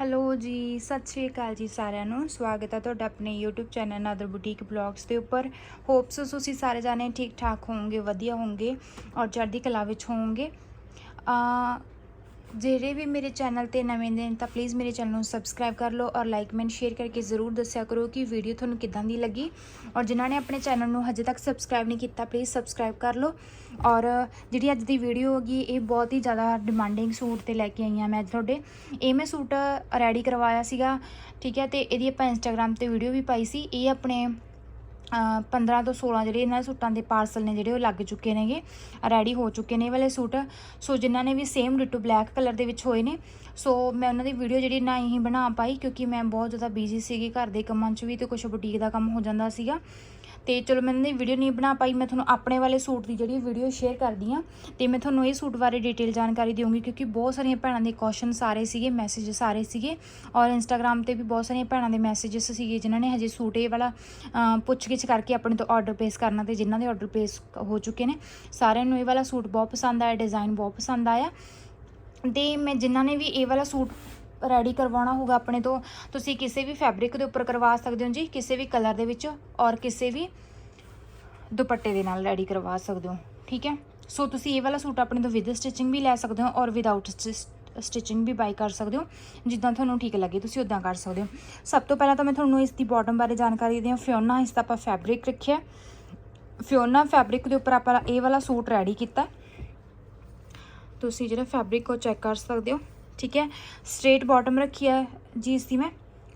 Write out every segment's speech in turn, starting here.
Hello ਜੀ, ਸਤਿ ਸ਼੍ਰੀ ਅਕਾਲ ਜੀ ਸਾਰਿਆਂ ਨੂੰ। ਸਵਾਗਤ ਹੈ ਤੁਹਾਡਾ ਆਪਣੇ YouTube channel Nadar boutique blogs ਦੇ ਉੱਪਰ। ਹੋਪਸ ਤੁਸੀਂ ਸਾਰੇ ਜਾਣੇ ਠੀਕ ਠਾਕ ਹੋਵੋਗੇ, ਵਧੀਆ ਹੋਵੋਗੇ ਔਰ ਚੜ੍ਹਦੀ ਕਲਾ ਵਿੱਚ ਹੋਵੋਗੇ। ਆ ਜਿਹੜੇ ਵੀ ਮੇਰੇ ਚੈਨਲ ਤੇ ਨਵੇਂ ਨੇ, ਤਾਂ ਪਲੀਜ਼ ਮੇਰੇ ਚੈਨਲ ਨੂੰ ਸਬਸਕ੍ਰਾਈਬ ਕਰ ਲਓ ਔਰ ਲਾਈਕ ਮੈਂਟ ਸ਼ੇਅਰ ਕਰਕੇ ਜ਼ਰੂਰ ਦੱਸਿਆ ਕਰੋ ਕਿ ਵੀਡੀਓ ਤੁਹਾਨੂੰ ਕਿੱਦਾਂ ਦੀ ਲੱਗੀ। ਔਰ ਜਿਨ੍ਹਾਂ ਨੇ ਆਪਣੇ ਚੈਨਲ ਨੂੰ ਹਜੇ ਤੱਕ ਸਬਸਕ੍ਰਾਈਬ ਨਹੀਂ ਕੀਤਾ ਪਲੀਜ਼ ਸਬਸਕ੍ਰਾਈਬ ਕਰ ਲਓ। ਔਰ ਜਿਹੜੀ ਅੱਜ ਦੀ ਵੀਡੀਓ ਹੈਗੀ ਇਹ ਬਹੁਤ ਹੀ ਜ਼ਿਆਦਾ ਡਿਮਾਂਡਿੰਗ ਸੂਟ ਤੇ ਲੈ ਕੇ ਆਈ ਹਾਂ ਮੈਂ ਤੁਹਾਡੇ। ਇਹ ਮੈਂ ਸੂਟ ਰੈਡੀ ਕਰਵਾਇਆ ਸੀਗਾ, ਠੀਕ ਹੈ, ਤੇ ਇਹਦੀ ਆਪਾਂ ਇੰਸਟਾਗ੍ਰam ਤੇ ਵੀਡੀਓ ਵੀ ਪਾਈ ਸੀ। ਇਹ ਆਪਣੇ 15 ਤੋਂ 16 ਜਿਹੜੇ ਇਹਨਾਂ ਦੇ ਸੂਟਾਂ ਦੇ ਪਾਰਸਲ ਨੇ ਜਿਹੜੇ ਉਹ ਲੱਗ ਚੁੱਕੇ ਨੇਗੇ ਰੈਡੀ ਹੋ ਚੁੱਕੇ ਨੇ ਇਹ ਵਾਲੇ ਸੂਟ। ਸੋ ਜਿਨ੍ਹਾਂ ਨੇ ਵੀ ਸੇਮ ਡਿਟੂ ਬਲੈਕ ਕਲਰ ਦੇ ਵਿੱਚ ਹੋਏ ਨੇ, ਸੋ ਮੈਂ ਉਹਨਾਂ ਦੀ ਵੀਡੀਓ ਜਿਹੜੀ ਨਾ ਹੀ ਬਣਾ ਪਾਈ ਕਿਉਂਕਿ ਮੈਂ ਬਹੁਤ ਜ਼ਿਆਦਾ ਬਿਜ਼ੀ ਸੀਗੀ ਘਰ ਦੇ ਕੰਮਾਂ 'ਚ ਵੀ ਤੇ ਕੁਝ ਬੁਟੀਕ ਦਾ ਕੰਮ ਹੋ ਜਾਂਦਾ ਸੀਗਾ। ਤੇ ਚਲੋ ਮੈਂ ਇਹਨਾਂ ਦੀ ਵੀਡੀਓ ਨਹੀਂ ਬਣਾ ਪਾਈ, ਮੈਂ ਤੁਹਾਨੂੰ ਆਪਣੇ ਵਾਲੇ ਸੂਟ ਦੀ ਜਿਹੜੀ ਵੀਡੀਓ ਸ਼ੇਅਰ ਕਰਦੀ ਆ ਤੇ ਮੈਂ ਤੁਹਾਨੂੰ ਇਹ ਸੂਟ ਬਾਰੇ ਡਿਟੇਲ ਜਾਣਕਾਰੀ ਦੇਵਾਂਗੀ ਕਿਉਂਕਿ ਬਹੁਤ ਸਾਰੀਆਂ ਭੈਣਾਂ ਦੇ ਕੁਐਸਚਨ ਸਾਰੇ ਸੀਗੇ ਮੈਸੇਜ ਸਾਰੇ ਸੀਗੇ ਔਰ ਇੰਸਟਾਗ੍ਰam ਤੇ ਵੀ ਬਹੁਤ ਸਾਰੀਆਂ ਭੈਣਾਂ ਦੇ ਮੈਸੇजेस ਸੀਗੇ ਜਿਨ੍ਹਾਂ ਨੇ ਹਜੇ ਸੂਟ ਇਹ ਵਾਲਾ ਪੁੱਛਗਿੱਛ ਕਰਕੇ ਆਪਣੇ ਤੋਂ ਆਰਡਰ ਪਲੇਸ ਕਰਨਾ ਤੇ ਜਿਨ੍ਹਾਂ ਦੇ ਆਰਡਰ ਪਲੇਸ ਹੋ ਚੁੱਕੇ ਨੇ, ਸਾਰਿਆਂ ਨੂੰ ਇਹ ਵਾਲਾ ਸੂਟ ਬਹੁਤ ਪਸੰਦ ਆਇਆ ਡਿਜ਼ਾਈਨ ਬਹੁਤ ਪਸੰਦ ਆਇਆ ਤੇ ਮੈਂ ਜਿਨ੍ਹਾਂ ਨੇ ਵੀ ਇਹ ਵਾਲਾ ਸੂਟ ਰੈਡੀ ਕਰਵਾਉਣਾ ਹੋਊਗਾ ਆਪਣੇ ਤੋਂ, ਤੁਸੀਂ ਕਿਸੇ ਵੀ ਫੈਬਰਿਕ ਦੇ ਉੱਪਰ ਕਰਵਾ ਸਕਦੇ ਹੋ ਜੀ, ਕਿਸੇ ਵੀ ਕਲਰ ਦੇ ਵਿੱਚ ਔਰ ਕਿਸੇ ਵੀ ਦੁਪੱਟੇ ਦੇ ਨਾਲ ਰੈਡੀ ਕਰਵਾ ਸਕਦੇ ਹੋ, ਠੀਕ ਹੈ? ਸੋ ਤੁਸੀਂ ਇਹ ਵਾਲਾ ਸੂਟ ਆਪਣੇ ਤੋਂ ਵਿਦ ਸਟਿਚਿੰਗ ਵੀ ਲੈ ਸਕਦੇ ਹੋ ਔਰ ਵਿਦਆਊਟ ਸਟਿਚਿੰਗ ਵੀ ਬਾਈ ਕਰ ਸਕਦੇ ਹੋ, ਜਿੱਦਾਂ ਤੁਹਾਨੂੰ ਠੀਕ ਲੱਗੇ, ਤੁਸੀਂ ਉਦਾਂ ਕਰ ਸਕਦੇ ਹੋ। ਸਭ ਤੋਂ ਪਹਿਲਾਂ ਤਾਂ ਮੈਂ ਤੁਹਾਨੂੰ ਇਸ ਦੀ ਬਾਟਮ ਬਾਰੇ ਜਾਣਕਾਰੀ ਦਿਆਂ ਫਿਓਨਾ ਇਸ ਦਾ ਆਪਾਂ ਫੈਬਰਿਕ ਰੱਖਿਆ ਫਿਓਨਾ ਫੈਬਰਿਕ ਦੇ ਉੱਪਰ ਆਪਾਂ ਇਹ ਵਾਲਾ ਸੂਟ ਰੈਡੀ ਕੀਤਾ ਤੁਸੀਂ ਜਿਹੜਾ ਫੈਬਰਿਕ ਉਹ ਚੈੱਕ ਕਰ ਸਕਦੇ ਹੋ। ਠੀਕ ਹੈ? ਸਟ੍ਰੇਟ ਬਾਟਮ ਰੱਖੀ ਹੈ ਜੀ ਇਸ ਦੀ ਮੈਂ।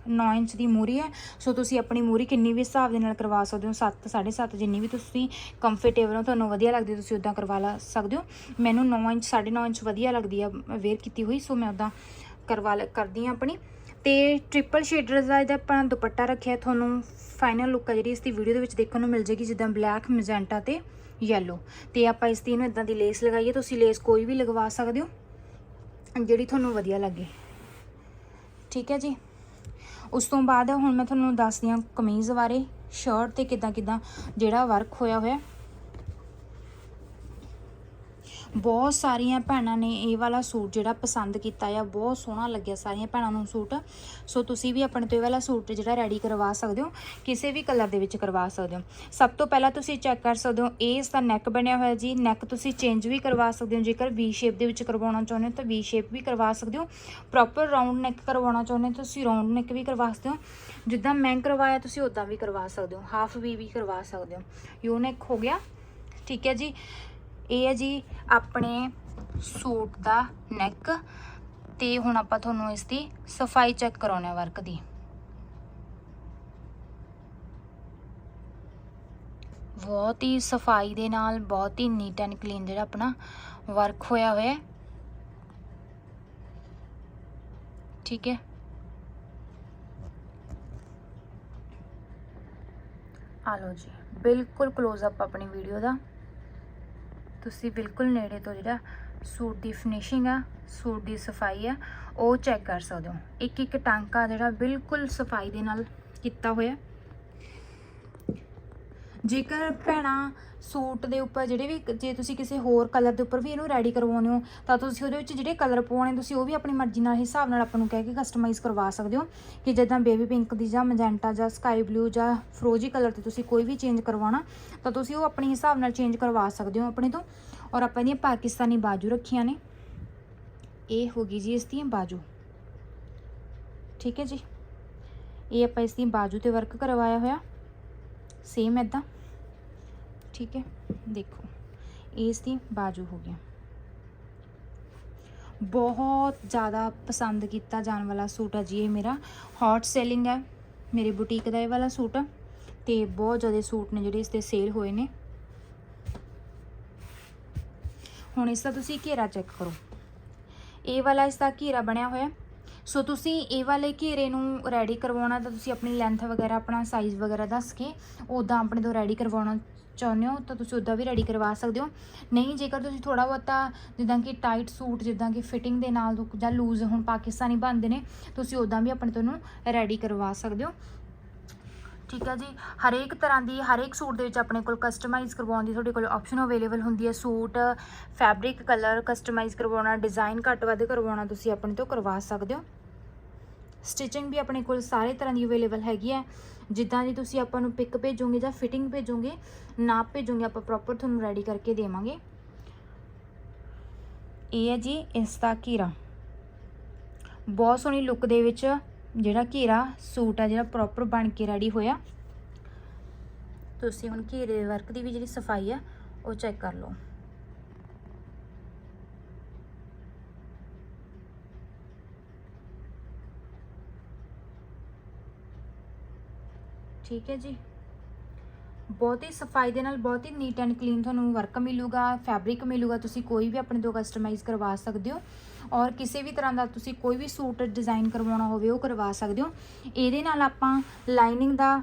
9 ਇੰਚ ਦੀ ਮੂਰੀ ਹੈ। ਸੋ ਤੁਸੀਂ ਆਪਣੀ ਮੂਰੀ ਕਿੰਨੀ ਵੀ ਹਿਸਾਬ ਦੇ ਨਾਲ ਕਰਵਾ ਸਕਦੇ ਹੋ 7 7.5 ਜਿੰਨੀ ਵੀ ਤੁਸੀਂ ਕੰਫਰਟੇਬਲ ਹੋ, ਤੁਹਾਨੂੰ ਵਧੀਆ ਲੱਗਦੀ ਤੁਸੀਂ ਉਦਾਂ ਕਰਵਾ ਲਾ ਸਕਦੇ ਹੋ। ਮੈਨੂੰ 9 ਇੰਚ 9.5 ਇੰਚ ਵਧੀਆ ਲੱਗਦੀ ਆ ਵੇਅਰ ਕੀਤੀ ਹੋਈ ਸੋ ਮੈਂ ਉਦਾਂ ਕਰਵਾ ਲ- ਕਰਦੀ ਆ ਆਪਣੀ। ਤੇ ਟ੍ਰਿਪਲ ਸ਼ੇਡਰਸ ਦਾ ਇਹਦਾ ਆਪਾਂ ਦੁਪੱਟਾ ਰੱਖਿਆ, ਤੁਹਾਨੂੰ ਫਾਈਨਲ ਲੁੱਕ ਆ ਜਿਹੜੀ, ਇਸ ਦੀ ਵੀਡੀਓ ਦੇ ਵਿੱਚ ਦੇਖਣ ਨੂੰ ਮਿਲ ਜੇਗੀ ਜਿੱਦਾਂ ਬਲੈਕ ਮੈਜੈਂਟਾ ਤੇ ਯੈਲੋ ਤੇ ਆਪਾਂ ਇਸ ਦੀ ਨੂੰ ਇਦਾਂ ਦੀ ਲੇਸ ਲਗਾਈਏ, ਤੁਸੀਂ ਲੇਸ ਕੋਈ ਵੀ ਲਗਵਾ ਸਕਦੇ ਹੋ। ਜਿਹੜੀ ਤੁਹਾਨੂੰ ਵਧੀਆ ਲੱਗੇ। ਠੀਕ ਹੈ ਜੀ? ਉਸ ਤੋਂ ਬਾਅਦ ਹੁਣ ਮੈਂ ਤੁਹਾਨੂੰ ਦੱਸਦੀ ਹਾਂ ਕਮੀਜ਼ ਬਾਰੇ ਸ਼ਰਟ ਤੇ ਕਿਦਾਂ ਕਿਦਾਂ ਜਿਹੜਾ ਵਰਕ ਹੋਇਆ ਹੋਇਆ। ਬਹੁਤ ਸਾਰੀਆਂ ਭੈਣਾਂ ਨੇ ਇਹ ਵਾਲਾ ਸੂਟ ਜਿਹੜਾ ਪਸੰਦ ਕੀਤਾ ਆ, ਬਹੁਤ ਸੋਹਣਾ ਲੱਗਿਆ ਸਾਰੀਆਂ ਭੈਣਾਂ ਨੂੰ ਸੂਟ। ਸੋ ਤੁਸੀਂ ਵੀ ਆਪਣੇ ਤੋਂ ਇਹ ਵਾਲਾ ਸੂਟ ਜਿਹੜਾ ਰੈਡੀ ਕਰਵਾ ਸਕਦੇ ਹੋ, ਕਿਸੇ ਵੀ ਕਲਰ ਦੇ ਵਿੱਚ ਕਰਵਾ ਸਕਦੇ ਹੋ। ਸਭ ਤੋਂ ਪਹਿਲਾਂ ਤੁਸੀਂ ਚੈੱਕ ਕਰ ਸਕਦੇ ਹੋ, ਇਹ ਇਸ ਦਾ ਨੈਕ ਬਣਿਆ ਹੋਇਆ ਜੀ। ਨੈਕ ਤੁਸੀਂ ਚੇਂਜ ਵੀ ਕਰਵਾ ਸਕਦੇ ਹੋ, ਜੇਕਰ ਵੀ ਸ਼ੇਪ ਦੇ ਵਿੱਚ ਕਰਵਾਉਣਾ ਚਾਹੁੰਦੇ ਹੋ ਤਾਂ ਵੀ ਸ਼ੇਪ ਵੀ ਕਰਵਾ ਸਕਦੇ ਹੋ। ਪ੍ਰੋਪਰ ਰਾਉਂਡ ਨੈਕ ਕਰਵਾਉਣਾ ਚਾਹੁੰਦੇ ਹੋ ਤੁਸੀਂ ਰਾਉਂਡ ਨੈਕ ਵੀ ਕਰਵਾ ਸਕਦੇ ਹੋ। ਜਿੱਦਾਂ ਮੈਂ ਕਰਵਾਇਆ, ਤੁਸੀਂ ਉਦਾਂ ਵੀ ਕਰਵਾ ਸਕਦੇ ਹੋ। ਹਾਫ ਵੀ ਵੀ ਕਰਵਾ ਸਕਦੇ ਹੋ। ਯੂ ਨੈਕ ਹੋ ਗਿਆ। ਠੀਕ ਹੈ ਜੀ। ਇਹ ਹੈ ਜੀ ਆਪਣੇ ਸੂਟ ਦਾ ਨੈਕ ਤੇ ਹੁਣ ਆਪਾਂ ਤੁਹਾਨੂੰ ਇਸ ਦੀ ਸਫ਼ਾਈ ਚੈੱਕ ਕਰਾਉਣਾ ਵਰਕ ਦੀ। ਬਹੁਤ ਹੀ ਸਫ਼ਾਈ ਦੇ ਨਾਲ, ਬਹੁਤ ਹੀ ਨੀਟ ਐਂਡ ਕਲੀਨ ਜਿਹੜਾ ਆਪਣਾ ਵਰਕ ਹੋਇਆ ਹੋਇਆ ਹੈ। ਠੀਕ ਹੈ। ਆ ਲਓ ਜੀ, ਬਿਲਕੁਲ ক্লোਜ਼ ਅਪ ਆਪਣੀ ਵੀਡੀਓ ਦਾ। ਤੁਸੀਂ ਬਿਲਕੁਲ ਨੇੜੇ ਤੋਂ ਜਿਹੜਾ ਸੂਟ ਦੀ ਫਿਨਿਸ਼ਿੰਗ ਆ, ਸੂਟ ਦੀ ਸਫ਼ਾਈ ਆ, ਉਹ ਚੈੱਕ ਕਰ ਸਕਦੇ ਹੋ। ਇੱਕ ਇੱਕ ਟਾਂਕਾ ਜਿਹੜਾ ਬਿਲਕੁਲ ਸਫ਼ਾਈ ਦੇ ਨਾਲ ਕੀਤਾ ਹੋਇਆ। ਜੇਕਰ ਭੈਣਾ ਸੂਟ ਦੇ ਉੱਪਰ ਜਿਹੜੇ ਵੀ ਜੇ ਤੁਸੀਂ ਕਿਸੇ ਹੋਰ ਕਲਰ ਦੇ ਉੱਪਰ ਵੀ ਇਹਨੂੰ ਰੈਡੀ ਕਰਵਾਉਂਦੇ ਹੋ, ਤਾਂ ਤੁਸੀਂ ਉਹਦੇ ਵਿੱਚ ਜਿਹੜੇ ਕਲਰ ਪਵਾਉਣੇ ਤੁਸੀਂ ਉਹ ਵੀ ਆਪਣੀ ਮਰਜ਼ੀ ਨਾਲ ਹਿਸਾਬ ਨਾਲ ਆਪਾਂ ਨੂੰ ਕਹਿ ਕੇ ਕਸਟਮਾਈਜ਼ ਕਰਵਾ ਸਕਦੇ ਹੋ ਕਿ ਜਿੱਦਾਂ ਬੇਬੀ ਪਿੰਕ ਦੀ ਜਾਂ ਮੈਜੈਂਟਾ ਜਾਂ ਸਕਾਈ ਬਲੂ ਜਾਂ ਫਰੋਜੀ ਕਲਰ ਤੇ ਤੁਸੀਂ ਕੋਈ ਵੀ ਚੇਂਜ ਕਰਵਾਉਣਾ, ਤਾਂ ਤੁਸੀਂ ਉਹ ਆਪਣੇ ਹਿਸਾਬ ਨਾਲ ਚੇਂਜ ਕਰਵਾ ਸਕਦੇ ਹੋ ਆਪਣੇ ਤੋਂ। ਔਰ ਆਪਾਂ ਇਹਦੀਆਂ ਪਾਕਿਸਤਾਨੀ ਬਾਜੂ ਰੱਖੀਆਂ ਨੇ। ਇਹ ਹੋ ਗਈ ਜੀ ਇਸ ਦੀਆਂ ਬਾਜੂ। ਠੀਕ ਹੈ ਜੀ। ਇਹ ਆਪਾਂ ਇਸ ਦੀ ਬਾਜੂ ਤੇ ਵਰਕ ਕਰਵਾਇਆ ਹੋਇਆ। ਸੇਮ ਐਦਾਂ ਠੀਕ ਹੈ, ਦੇਖੋ, ਇਸ ਦੀ ਬਾਜੂ ਹੋ ਗਿਆ ਬਹੁਤ ਜ਼ਿਆਦਾ ਪਸੰਦ ਕੀਤਾ ਜਾਣ ਵਾਲਾ ਸੂਟ ਹੈ ਜੀ ਇਹ ਮੇਰਾ। ਹੌਟ ਸੈਲਿੰਗ ਹੈ, ਮੇਰੇ ਬੁਟੀਕ ਦਾ ਇਹ ਵਾਲਾ ਸੂਟ। ਆ ਤੇ ਬਹੁਤ ਜ਼ਿਆਦਾ ਸੂਟ ਨੇ ਜਿਹੜੇ ਇਸ ਤੇ ਸੇਲ ਹੋਏ ਨੇ। ਹੁਣ ਇਸ ਦਾ ਤੁਸੀਂ ਘੇਰਾ ਚੈੱਕ ਕਰੋ। ਇਹ ਵਾਲਾ ਇਸ ਦਾ ਘੇਰਾ ਬਣਿਆ ਹੋਇਆ ਸੋ ਤੁਸੀਂ ਇਹ ਵਾਲੇ ਘੇਰੇ ਨੂੰ ਰੈਡੀ ਕਰਵਾਉਣਾ ਤਾਂ ਤੁਸੀਂ ਆਪਣੀ ਲੈਂਥ ਵਗੈਰਾ, ਆਪਣਾ ਸਾਈਜ਼ ਵਗੈਰਾ ਦੱਸ ਕੇ ਉਦਾਂ ਆਪਣੇ ਤੋਂ ਰੈਡੀ ਕਰਵਾਉਣਾ ਚਾਹੁੰਦੇ ਹੋ ਤਾਂ ਤੁਸੀਂ ਉਦਾਂ ਵੀ ਰੈਡੀ ਕਰਵਾ ਸਕਦੇ ਹੋ। ਨਹੀਂ, ਜੇਕਰ ਤੁਸੀਂ ਥੋੜਾ ਬਹੁਤਾ ਜਿੱਦਾਂ ਕਿ ਟਾਈਟ ਸੂਟ ਜਿੱਦਾਂ ਕਿ ਫਿਟਿੰਗ ਦੇ ਨਾਲ ਜਾਂ ਲੂਜ਼ ਹੁਣ ਪਾਕਿਸਤਾਨੀ ਬਣਦੇ ਨੇ, ਤੁਸੀਂ ਉਦਾਂ ਵੀ ਆਪਣੇ ਤੋਂ ਨੂੰ ਰੈਡੀ ਕਰਵਾ ਸਕਦੇ ਹੋ। ਠੀਕ ਹੈ ਜੀ? ਹਰੇਕ ਤਰ੍ਹਾਂ ਦੀ, ਹਰੇਕ ਸੂਟ ਦੇ ਵਿੱਚ ਆਪਣੇ ਕੋਲ ਕਸਟਮਾਈਜ਼ ਕਰਵਾਉਣ ਦੀ ਤੁਹਾਡੇ ਕੋਲ ਆਪਸ਼ਨ ਅਵੇਲੇਬਲ ਹੁੰਦੀ ਹੈ। ਸੂਟ ਫੈਬਰਿਕ ਕਲਰ ਕਸਟਮਾਈਜ਼ ਕਰਵਾਉਣਾ ਡਿਜ਼ਾਈਨ ਘੱਟ ਵੱਧ ਕਰਵਾਉਣਾ ਤੁਸੀਂ ਆਪਣੇ ਤੋਂ ਕਰਵਾ ਸਕਦੇ ਹੋ। ਸਟਿਚਿੰਗ ਵੀ ਆਪਣੇ ਕੋਲ ਸਾਰੇ ਤਰ੍ਹਾਂ ਦੀ ਅਵੇਲੇਬਲ ਹੈਗੀ ਹੈ। ਜਿੱਦਾਂ ਦੀ ਤੁਸੀਂ ਆਪਾਂ ਨੂੰ ਪਿਕ ਭੇਜੋਗੇ ਜਾਂ ਫਿਟਿੰਗ ਭੇਜੋਗੇ, ਨਾਪ ਭੇਜੋਗੇ, ਆਪਾਂ ਪ੍ਰੋਪਰ ਤੁਹਾਨੂੰ ਰੈਡੀ ਕਰਕੇ ਦੇਵਾਂਗੇ। ਇਹ ਹੈ ਜੀ ਇਸ ਦਾ ਬਹੁਤ ਸੋਹਣੀ ਲੁੱਕ ਦੇ ਵਿੱਚ ਜਿਹੜਾ ਘੇਰਾ ਸੂਟ ਆ ਜਿਹੜਾ ਪ੍ਰੋਪਰ ਬਣ ਕੇ ਰੈਡੀ ਹੋਇਆ। ਤੁਸੀਂ ਹੁਣ ਘੇਰੇ ਵਰਕ ਦੀ ਵੀ ਜਿਹੜੀ ਸਫ਼ਾਈ ਆ, ਉਹ ਚੈੱਕ ਕਰ ਲਓ। ਠੀਕ ਹੈ ਜੀ। ਬਹੁਤ ਹੀ ਸਫ਼ਾਈ ਦੇ ਨਾਲ ਬਹੁਤ ਹੀ ਨੀਟ ਐਂਡ ਕਲੀਨ ਤੁਹਾਨੂੰ ਵਰਕ ਮਿਲੂਗਾ ਫੈਬਰਿਕ ਮਿਲੂਗਾ, ਤੁਸੀਂ ਕੋਈ ਵੀ ਆਪਣੇ ਤੋਂ ਕਸਟਮਾਈਜ਼ ਕਰਵਾ ਸਕਦੇ ਹੋ। ਔਰ ਕਿਸੇ ਵੀ ਤਰ੍ਹਾਂ ਦਾ ਤੁਸੀਂ ਕੋਈ ਵੀ ਸੂਟ ਡਿਜ਼ਾਈਨ ਕਰਵਾਉਣਾ ਹੋਵੇ, ਉਹ ਕਰਵਾ ਸਕਦੇ ਹੋ। ਇਹਦੇ ਨਾਲ ਆਪਾਂ ਲਾਈਨਿੰਗ ਦਾ,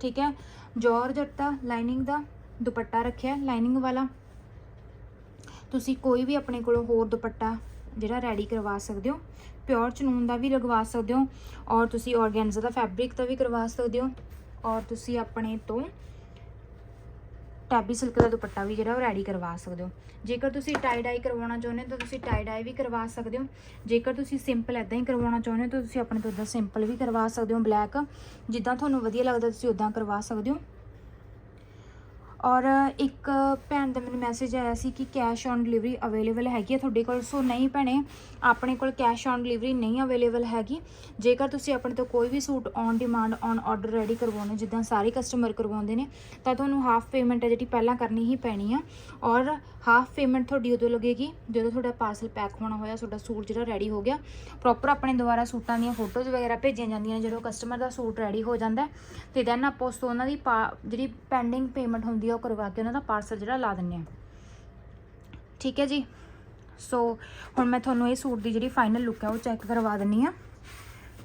ਠੀਕ ਹੈ ਜੋਰਜਟ ਦਾ ਲਾਈਨਿੰਗ ਦਾ ਦੁਪੱਟਾ ਰੱਖਿਆ ਲਾਈਨਿੰਗ ਵਾਲਾ। ਤੁਸੀਂ ਕੋਈ ਵੀ ਆਪਣੇ ਕੋਲੋਂ ਹੋਰ ਦੁਪੱਟਾ ਜਿਹੜਾ ਰੈਡੀ ਕਰਵਾ ਸਕਦੇ ਹੋ। ਪਿਓਰ ਚਨੂਨ ਦਾ ਵੀ ਲਗਵਾ ਸਕਦੇ ਹੋ। ਔਰ ਤੁਸੀਂ ਆਰਗੈਂਜ਼ਾ ਦਾ ਫੈਬਰਿਕ ਦਾ ਵੀ ਕਰਵਾ ਸਕਦੇ ਹੋ। ਔਰ ਤੁਸੀਂ ਆਪਣੇ ਤੋਂ ਟੈਬੀ ਸਿਲਕ ਦਾ ਦੁਪੱਟਾ ਵੀ ਜਿਹੜਾ ਉਹ ਰੈਡੀ ਕਰਵਾ ਸਕਦੇ ਹੋ। ਜੇਕਰ ਤੁਸੀਂ ਟਾਈ ਡਾਈ ਕਰਵਾਉਣਾ ਚਾਹੁੰਦੇ ਹੋ ਤਾਂ ਤੁਸੀਂ ਟਾਈ ਡਾਈ ਵੀ ਕਰਵਾ ਸਕਦੇ ਹੋ। ਜੇਕਰ ਤੁਸੀਂ ਸਿੰਪਲ ਐਦਾਂ ਹੀ ਕਰਵਾਉਣਾ ਚਾਹੁੰਦੇ ਹੋ ਤਾਂ ਤੁਸੀਂ ਆਪਣੇ ਤੋਂ ਇਦਾਂ ਸਿੰਪਲ ਵੀ ਕਰਵਾ ਸਕਦੇ ਹੋ। ਬਲੈਕ ਜਿੱਦਾਂ ਤੁਹਾਨੂੰ ਵਧੀਆ ਲੱਗਦਾ ਤੁਸੀਂ ਉਦਾਂ ਕਰਵਾ ਸਕਦੇ ਹੋ। ਔਰ ਇੱਕ ਭੈਣ ਦਾ ਮੈਨੂੰ ਮੈਸੇਜ ਆਇਆ ਸੀ ਕਿ ਕੈਸ਼ ਔਨ ਡਿਲੀਵਰੀ ਅਵੇਲੇਬਲ ਹੈਗੀ ਹੈ ਤੁਹਾਡੇ ਕੋਲ। ਸੋ ਨਹੀਂ ਭੈਣੇ ਆਪਣੇ ਕੋਲ ਕੈਸ਼ ਔਨ ਡਿਲੀਵਰੀ ਨਹੀਂ ਅਵੇਲੇਬਲ ਹੈਗੀ। ਜੇਕਰ ਤੁਸੀਂ ਆਪਣੇ ਤੋਂ ਕੋਈ ਵੀ suit on demand on order ready ਕਰਵਾਉਣੇ ਜਿੱਦਾਂ ਸਾਰੇ ਕਸਟਮਰ ਕਰਵਾਉਂਦੇ ਨੇ ਤਾਂ ਤੁਹਾਨੂੰ ਹਾਫ ਪੇਮੈਂਟ ਹੈ ਜਿਹੜੀ ਪਹਿਲਾਂ ਕਰਨੀ ਹੀ ਪੈਣੀ ਆ। ਔਰ ਹਾਫ ਪੇਮੈਂਟ ਤੁਹਾਡੀ ਉਦੋਂ ਲੱਗੇਗੀ ਜਦੋਂ ਤੁਹਾਡਾ ਪਾਰਸਲ ਪੈਕ ਹੋਣਾ ਹੋਇਆ ਤੁਹਾਡਾ ਸੂਟ ਜਿਹੜਾ ਰੈਡੀ ਹੋ ਗਿਆ। ਪ੍ਰੋਪਰ ਆਪਣੇ ਦੁਆਰਾ ਸੂਟਾਂ ਦੀਆਂ ਫੋਟੋਜ਼ ਵਗੈਰਾ ਭੇਜੀਆਂ ਜਾਂਦੀਆਂ ਨੇ ਜਦੋਂ ਕਸਟਮਰ ਦਾ ਸੂਟ ਰੈਡੀ ਹੋ ਜਾਂਦਾ ਹੈ, ਤੇ ਦੈਨ ਆਪਾਂ ਉਸ ਤੋਂ ਉਹਨਾਂ ਦੀ ਪਾ- ਜਿਹੜੀ ਪੈਂਡਿੰਗ ਪੇਮੈਂਟ ਹੁੰਦੀ ਆ ਉਹ ਕਰਵਾ ਕੇ ਉਹਨਾਂ ਦਾ ਪਾਰਸਲ ਜਿਹੜਾ ਲਾ ਦਿੰਨੇ ਆ। ਠੀਕ ਹੈ ਜੀ? ਸੋ ਹੁਣ ਮੈਂ ਤੁਹਾਨੂੰ ਇਹ ਸੂਟ ਦੀ ਜਿਹੜੀ ਫਾਈਨਲ ਲੁੱਕ ਹੈ ਉਹ ਚੈੱਕ ਕਰਵਾ ਦਿੰਨੀ ਆ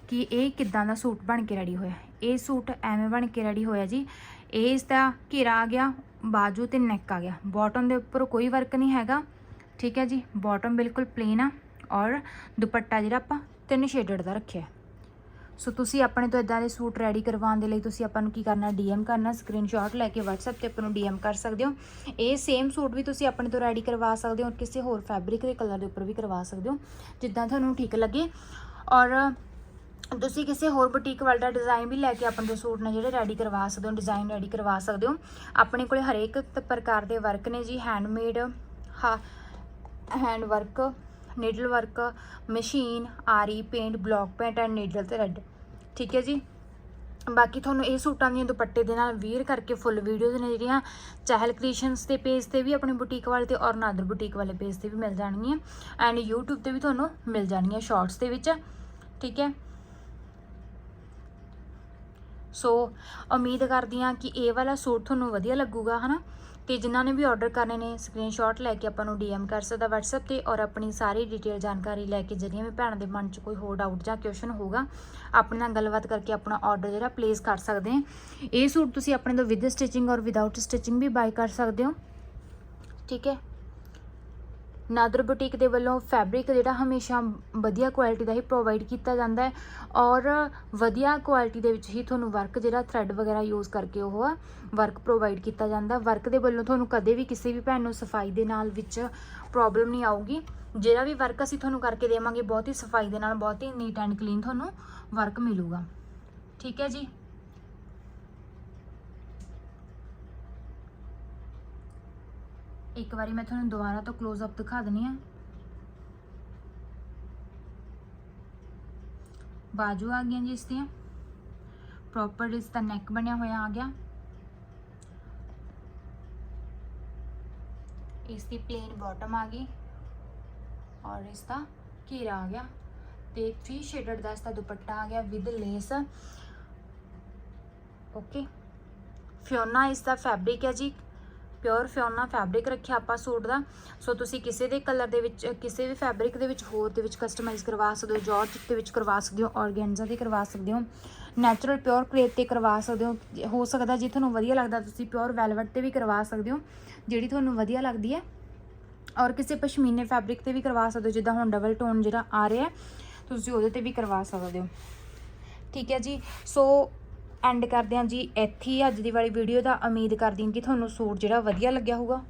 ਕਿ ਇਹ ਕਿੱਦਾਂ ਦਾ ਸੂਟ ਬਣ ਕੇ ਰੈਡੀ ਹੋਇਆ। ਇਹ ਸੂਟ ਐਵੇਂ ਬਣ ਕੇ ਰੈਡੀ ਹੋਇਆ ਜੀ। ਇਹ ਇਸ ਦਾ ਘੇਰਾ ਆ ਗਿਆ, ਬਾਜੂ ਤੇ ਨੈਕ ਆ ਗਿਆ। ਬਾਟਮ ਦੇ ਉੱਪਰ ਕੋਈ ਵਰਕ ਨਹੀਂ ਹੈਗਾ। ਠੀਕ ਹੈ ਜੀ? ਬਾਟਮ ਬਿਲਕੁਲ ਪਲੇਨ ਆ ਔਰ ਦੁਪੱਟਾ ਜਿਹੜਾ ਆਪਾਂ ਤਿੰਨ ਸ਼ੇਡਡ ਦਾ ਰੱਖਿਆ ਸੋ ਤੁਸੀਂ ਆਪਣੇ ਤੋਂ ਇਦਾਂ ਦੇ ਸੂਟ ਰੈਡੀ ਕਰਵਾਉਣ ਦੇ ਲਈ ਤੁਸੀਂ ਆਪਾਂ ਨੂੰ ਕੀ ਕਰਨਾ ਡੀਐਮ ਕਰਨਾ ਸਕਰੀਨਸ਼ਾਟ ਲੈ ਕੇ WhatsApp ਤੇ ਆਪਾਂ ਨੂੰ ਡੀਐਮ ਕਰ ਸਕਦੇ ਹੋ। ਇਹ ਸੇਮ ਸੂਟ ਵੀ ਤੁਸੀਂ ਆਪਣੇ ਤੋਂ ਰੈਡੀ ਕਰਵਾ ਸਕਦੇ ਹੋ ਕਿਸੇ ਹੋਰ ਫੈਬਰਿਕ ਦੇ ਕਲਰ ਦੇ ਉੱਪਰ ਵੀ ਕਰਵਾ ਸਕਦੇ ਹੋ, ਜਿੱਦਾਂ ਤੁਹਾਨੂੰ ਠੀਕ ਲੱਗੇ। ਔਰ ਤੁਸੀਂ ਕਿਸੇ ਹੋਰ ਬੁਟੀਕ ਵਾਲਾ ਦਾ ਡਿਜ਼ਾਈਨ ਵੀ ਲੈ ਕੇ ਆਪਣੇ ਤੋਂ ਸੂਟ ਨੇ ਜਿਹੜੇ ਰੈਡੀ ਕਰਵਾ ਸਕਦੇ ਹੋ ਡਿਜ਼ਾਈਨ ਰੈਡੀ ਕਰਵਾ ਸਕਦੇ ਹੋ। ਆਪਣੇ ਕੋਲੇ ਹਰੇਕ ਪ੍ਰਕਾਰ ਦੇ ਵਰਕ ਨੇ ਜੀ ਹੈਂਡਮੇਡ ਹਾ hand work needle work, machine, aari, paint, block paint and needle ਤੇ ਰੈੱਡ। ਠੀਕ ਹੈ ਜੀ? ਬਾਕੀ ਤੁਹਾਨੂੰ ਇਹ ਸੂਟਾਂ ਦੀਆਂ ਦੁਪੱਟੇ ਦੇ ਨਾਲ ਵੀਅਰ ਕਰਕੇ ਫੁੱਲ ਵੀਡੀਓਜ਼ ਨੇ ਜਿਹੜੀਆਂ, ਚਾਹਲ ਕ੍ਰੀਏਸ਼ਨਸ ਦੇ ਪੇਜ ਤੇ ਵੀ, ਆਪਣੇ ਬੁਟੀਕ ਵਾਲੇ ਤੇ ਔਰ ਨਾਦਰ ਬੁਟੀਕ ਵਾਲੇ ਪੇਜ ਤੇ ਵੀ ਮਿਲ ਜਾਣਗੀਆਂ ਐਂਡ YouTube ਤੇ ਵੀ ਤੁਹਾਨੂੰ ਮਿਲ ਜਾਣਗੀਆਂ ਸ਼ਾਰਟਸ ਦੇ ਵਿੱਚ। ਠੀਕ ਹੈ? ਸੋ ਉਮੀਦ ਕਰਦੀ ਹਾਂ ਕਿ ਇਹ ਵਾਲਾ ਸੂਟ ਤੁਹਾਨੂੰ ਵਧੀਆ ਲੱਗੂਗਾ, ਹਨਾ? ਤੇ ਜਿਨ੍ਹਾਂ ਨੇ ਵੀ ਆਰਡਰ ਕਰਨੇ ਨੇ ਸਕਰੀਨਸ਼ਾਟ ਲੈ ਕੇ ਆਪਾਂ ਨੂੰ DM ਕਰ ਸਕਦਾ WhatsApp ਤੇ ਔਰ ਆਪਣੀ ਸਾਰੀ ਡਿਟੇਲ ਜਾਣਕਾਰੀ ਲੈ ਕੇ ਜਿਹੜੀਆਂ ਵੀ ਭੈਣਾਂ ਦੇ ਮਨ 'ਚ ਕੋਈ ਹੋਰ ਡਾਊਟ ਜਾਂ ਕੁਐਸਚਨ ਹੋਊਗਾ, ਆਪਣੇ ਨਾਲ ਗੱਲਬਾਤ ਕਰਕੇ ਆਪਣਾ ਆਰਡਰ ਜਿਹੜਾ ਪਲੇਸ ਕਰ ਸਕਦੇ ਆ ਇਹ ਸੂਟ ਤੁਸੀਂ ਆਪਣੇ ਤੋਂ with stitching or without stitching we buy ਕਰ ਸਕਦੇ ਹੋ। ਠੀਕ ਹੈ? ਨਾਦਰ ਬੁਟੀਕ ਦੇ ਵੱਲੋਂ ਫੈਬਰਿਕ ਜਿਹੜਾ ਹਮੇਸ਼ਾ ਵਧੀਆ ਕੁਆਲਿਟੀ ਦਾ ਹੀ ਪ੍ਰੋਵਾਈਡ ਕੀਤਾ ਜਾਂਦਾ ਹੈ ਔਰ ਵਧੀਆ ਕੁਆਲਿਟੀ ਦੇ ਵਿੱਚ ਹੀ ਤੁਹਾਨੂੰ ਵਰਕ ਜਿਹੜਾ ਥ੍ਰੈਡ ਵਗੈਰਾ ਯੂਜ਼ ਕਰਕੇ ਉਹ ਵਰਕ ਪ੍ਰੋਵਾਈਡ ਕੀਤਾ ਜਾਂਦਾ। ਵਰਕ ਦੇ ਵੱਲੋਂ ਤੁਹਾਨੂੰ ਕਦੇ ਵੀ ਕਿਸੇ ਵੀ ਭੈਣ ਨੂੰ ਸਫ਼ਾਈ ਦੇ ਨਾਲ ਵਿੱਚ ਪ੍ਰੋਬਲਮ ਨਹੀਂ ਆਊਗੀ। ਜਿਹੜਾ ਵੀ ਵਰਕ ਅਸੀਂ ਤੁਹਾਨੂੰ ਕਰਕੇ ਦੇਵਾਂਗੇ, ਬਹੁਤ ਹੀ ਸਫ਼ਾਈ ਦੇ ਨਾਲ, ਬਹੁਤ ਹੀ ਨੀਟ ਐਂਡ ਕਲੀਨ ਤੁਹਾਨੂੰ ਵਰਕ ਮਿਲੂਗਾ। ਠੀਕ ਹੈ ਜੀ? ਇੱਕ ਵਾਰੀ ਮੈਂ ਤੁਹਾਨੂੰ ਦੁਬਾਰਾ ਤੋਂ ক্লোਜ਼ ਅਪ ਦਿਖਾ ਦਿੰਨੀ ਆ ਬਾਜੂ ਆ ਗਈਆਂ ਜੀ ਇਸ ਦੀਆਂ ਪ੍ਰੋਪਰ ਇਸ ਦਾ ਨੈਕ ਬਣਿਆ ਹੋਇਆ ਆ ਗਿਆ ਇਸ ਦੀ ਪਲੇਨ ਬਾਟਮ ਆ ਗਈ ਔਰ ਇਸ ਦਾ ਘੇਰਾ ਆ ਗਿਆ ਤੇ 3 ਸ਼ੇਡਡ ਦਾ ਇਸ ਦਾ ਦੁਪੱਟਾ ਆ ਗਿਆ ਵਿਦ ਲੇਸ ਓਕੇ ਫਿਓਨਾ ਇਸ ਦਾ ਫੈਬਰਿਕ ਹੈ ਜੀ ਪਿਓਰ ਫਿਓਨਾ ਫੈਬਰਿਕ ਰੱਖਿਆ ਆਪਾਂ ਸੂਟ ਦਾ। ਸੋ ਤੁਸੀਂ ਕਿਸੇ ਦੇ ਕਲਰ ਦੇ ਵਿੱਚ, ਕਿਸੇ ਵੀ ਫੈਬਰਿਕ ਦੇ ਵਿੱਚ ਹੋਰ ਦੇ ਵਿੱਚ ਕਸਟਮਾਈਜ਼ ਕਰਵਾ ਸਕਦੇ ਹੋ ਜਾਰਜ ਦੇ ਵਿੱਚ ਕਰਵਾ ਸਕਦੇ ਹੋ ਔਰਗੈਂਜ਼ਾ ਦੇ ਕਰਵਾ ਸਕਦੇ ਹੋ। ਨੈਚੁਰਲ ਪਿਓਰ ਕ੍ਰੇਪ ਤੇ ਕਰਵਾ ਸਕਦੇ ਹੋ। ਹੋ ਸਕਦਾ ਜੇ ਤੁਹਾਨੂੰ ਵਧੀਆ ਲੱਗਦਾ ਤੁਸੀਂ ਪਿਓਰ ਵੈਲਵਟ ਤੇ ਵੀ ਕਰਵਾ ਸਕਦੇ ਹੋ, ਜਿਹੜੀ ਤੁਹਾਨੂੰ ਵਧੀਆ ਲੱਗਦੀ ਹੈ। ਔਰ ਕਿਸੇ ਪਸ਼ਮੀਨੇ ਫੈਬਰਿਕ ਤੇ ਵੀ ਕਰਵਾ ਸਕਦੇ ਹੋ, ਜਿੱਦਾਂ ਹੁਣ ਡਬਲ ਟੋਨ ਜਿਹੜਾ ਆ ਰਿਹਾ ਤੁਸੀਂ ਉਹਦੇ ਤੇ ਵੀ ਕਰਵਾ ਸਕਦੇ ਹੋ। ਠੀਕ ਹੈ ਜੀ। ਸੋ ਐਂਡ ਕਰਦੇ ਹਾਂ ਜੀ, ਇੱਥੇ ਹੀ ਅੱਜ ਦੀ ਵਾਲੀ ਵੀਡੀਓ ਦਾ ਉਮੀਦ ਕਰਦੀ ਹਾਂ ਕਿ ਤੁਹਾਨੂੰ ਸੂਟ ਜਿਹੜਾ ਵਧੀਆ ਲੱਗਿਆ ਹੋਊਗਾ।